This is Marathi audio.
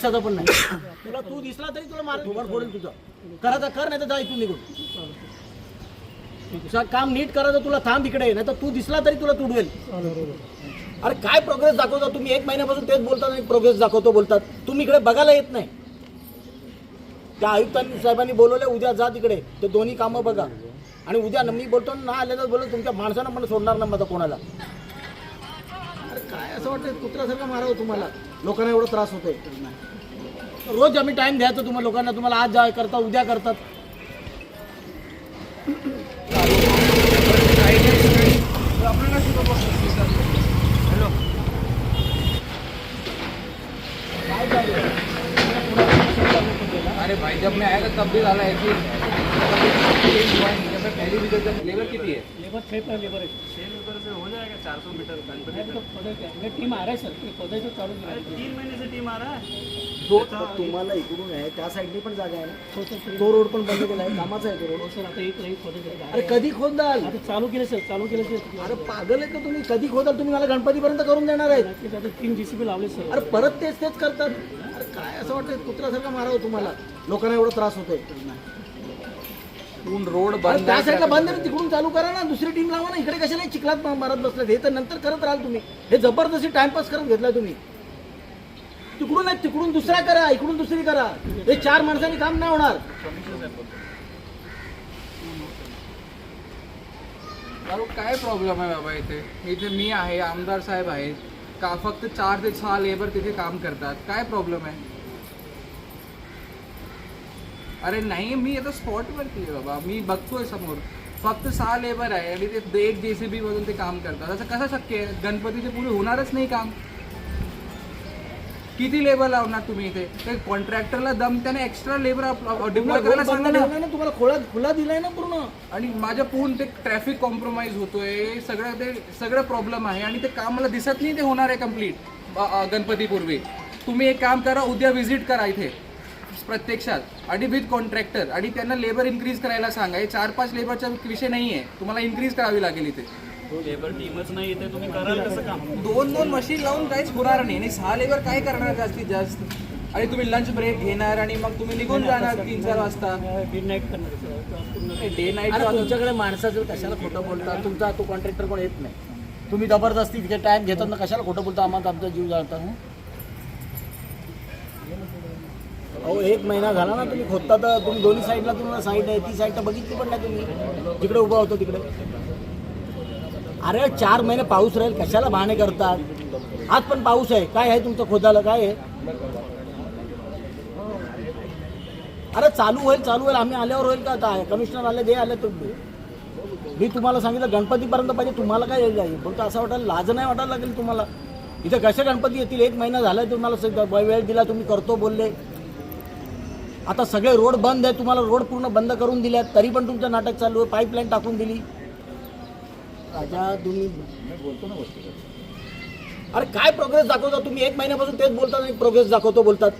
दिवसाचा पण नाही. तुला तू दिसला तरी तुला मार थोबड फोडेल तुझं. करायचं कर नाही तर जा इथून निघून. तुझं काम नीट करायचं तुला थांब इकडे नाही तर तू दिसला तरी तुला तुडवेल. अरे काय प्रोग्रेस दाखवता तुम्ही? एक महिन्यापासून तेच बोलतात आणि प्रोग्रेस दाखवतो बोलतात. तुम्ही इकडे बघायला येत नाही. त्या आयुक्तांनी साहेबांनी बोलवले उद्या जा तिकडे. ते दोन्ही कामं बघा. आणि उद्या न- मी बोलतो ना आले तर बोलतो तुमच्या माणसानं पण सोडणार नाही माझा कोणाला. असं वाटतं कुत्र्यासारखं मारावं तुम्हाला. लोकांना एवढा त्रास होतोय. रोज आम्ही टाइम द्यायचो तुम्हाला लोकांना. तुम्हाला आज जा करता उद्या करतात. काय अरे भाई जब मैं आया था तब भी डाला है लेबर छः पर लेबर है छः लेबर से हो जाएगा चार सौ मीटर तो खोदे क्या मैं टीम आ रहा है सर तो चालू तीन महीने से टीम आ रहा है तो तुम्हाला इकडून आहे त्या साईडनी पण जागा आहे ना तो रोड पण बंद केला आहे कामाचा आहे तो रोड सर आता एक. नाही अरे कधी खोदाल? आता चालू केलं सर चालू केलं सर अरे पागल आहे का तुम्ही? कधी खोदाल? तुम्ही मला गणपतीपर्यंत करून देणार आहेत. नक्कीच आता तीन जी सी बी लावले सर अरे परत तेच तेच करतात. अरे काय असं वाटतं कुत्र्यासारखं मारावं तुम्हाला. लोकांना एवढा त्रास होतोय. पूर्ण रोड बंद त्या साईडला बंद आहे ना, तिकडून चालू करा ना दुसरी टीम लावा ना इकडे कशाला चिखलात मा- मारत बसले हे तर नंतर करत राहाल तुम्ही. हे जबरदस्ती टाइमपास करत घेतलाय तुम्ही. तिकडून नाही तिकडून दुसरा करा इकडून दुसरी करा. हे चार माणसांनी काम नाही होणार. अरे काय प्रॉब्लेम आहे बाबा इथे? इथे मी आहे आमदार साहेब आहेत. का फक्त चार ते सहा लेबर तिथे काम करतात? काय प्रॉब्लेम आहे? अरे नाही मी आता स्पॉटवरती आहे बाबा. मी बघतोय समोर. फक्त सहा लेबर आहे आणि ते एक जे सी बी मधून ते काम करतात. असं कसं शक्य आहे? गणपतीचे पुढे होणारच नाही काम. किती लेबर लावणार तुम्ही इथे? ते कॉन्ट्रॅक्टरला दम त्याने एक्स्ट्रा लेबर डिप्लॉय करायला सांगा ना. तुम्हाला खोला खुला दिलाय ना पूर्ण? आणि माझ्या पूर्ण ते ट्रॅफिक कॉम्प्रोमाइज होतोय. सगळं ते सगळं प्रॉब्लेम आहे आणि ते काम मला दिसत नाही ते होणार आहे कंप्लीट गणपतीपूर्वी. तुम्ही एक काम करा उद्या व्हिजिट करा इथे. प्रत्यक्षात आणि विथ कॉन्ट्रॅक्टर आणि त्यांना लेबर इन्क्रीज करायला सांगा. हे चार पाच लेबरचा विषय नाही आहे तुम्हाला इन्क्रीज करावी लागेल इथे. लेबर टीमच नाही येते तुम्ही कराल कसं काम? दोन दोन मशीन लावून काहीच होणार नाही. आणि सहा लेबर काय करणार जास्तीत जास्त? आणि तुम्ही लंच ब्रेक घेणार आणि मग तुम्ही निघून जाणार तीन चार वाजता डे नाईट करणार डे नाईट अरे तुमच्याकडे माणसाचं कशाला खोटं बोलतात तुमचा तो कॉन्ट्रॅक्टर कोण? येत नाही. तुम्ही जबरदस्ती तिथे टाइम घेतात ना कशाला खोटं बोलता? आम्हाला आमचा जीव जाळता अहो एक महिना झाला ना तुम्ही खोदता तर तुम्ही दोन्ही साईडला तुम्हाला साईड आहे ती साईड तर बघितली पण नाही तुम्ही. जिकडे उभा होतो तिकडे. अरे चार महिने पाऊस राहील कशाला बहाणे करतात? आज पण पाऊस आहे. काय आहे तुमचं खोदाला? काय आहे? अरे चालू होईल चालू होईल. आम्ही आल्यावर होईल का आता? कमिशनर आले दे आले तुम्ही. मी तुम्हाला सांगितलं गणपतीपर्यंत पाहिजे. तुम्हाला काय येईल जाईल फक्त असं वाटायला लाज नाही वाटायला लागेल तुम्हाला. इथे कसे गणपती येतील? एक महिना झालाय तुम्हाला वेळ दिला तुम्ही करतो बोलले. आता सगळे रोड बंद आहे तुम्हाला रोड पूर्ण बंद करून दिल्यात तरी पण तुमचं नाटक चालू आहे पाईपलाईन टाकून दिली. राजा तुम्ही बोलतो ना अरे काय प्रोग्रेस दाखवता तुम्ही? एक महिन्यापासून तेच बोलतात आणि प्रोग्रेस दाखवतो बोलतात.